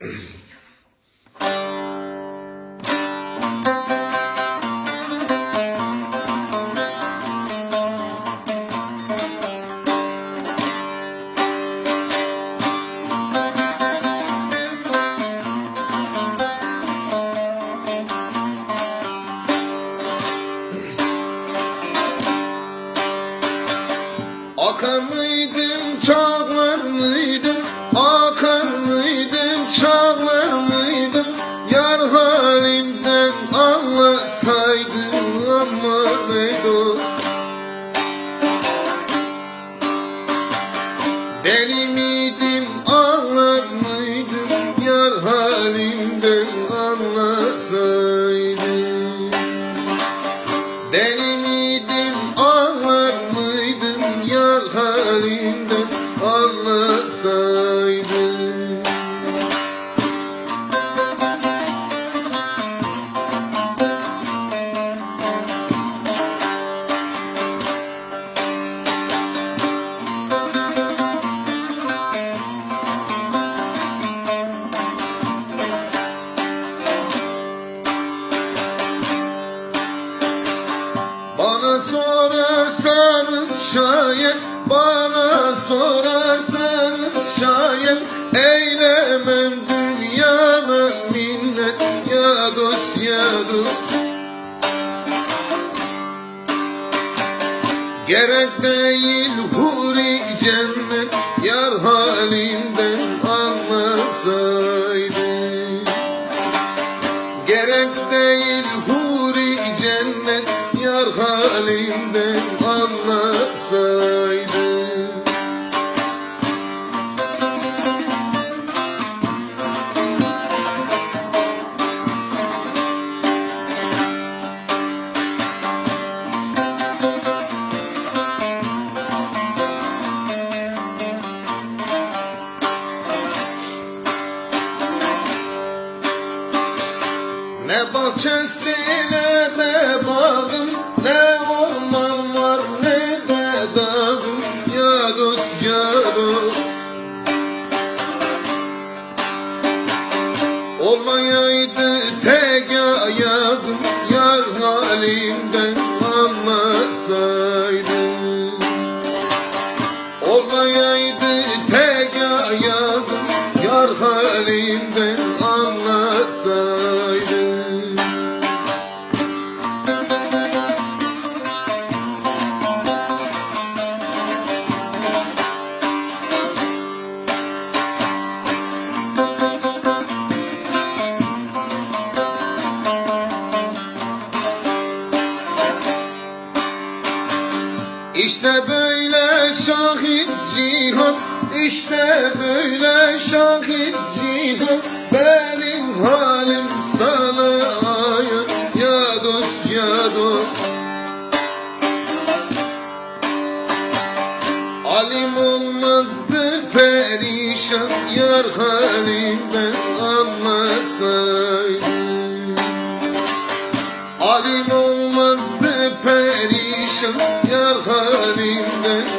Akar mıydım, çağlar Deli miydim, ağlar mıydım? Yar halimden anlasaydım. Deli miydim, ağlar mıydım? Yar halimden anlasaydım sorarsanız şayet Bana sorarsanız şayet Eylemem dünyana minnet Ya dost ya dost. Gerek değil huri cennet Yar halimden anlasaydın Gerek değil huri cennet Yar halimden anlasaydın Ne bahçesi ne de bağım Olmayaydı tek ayağım Yar halimden anlasaydın Olmayaydı tek ayağım Yar halimden İşte böyle şahit cihan İşte böyle şahit cihan. Benim halim sana ayan Ya dost ya dost. Alim olmazdı perişan Yar halimden anlasaydın Alim olmazdı perişan yaşam yar halinde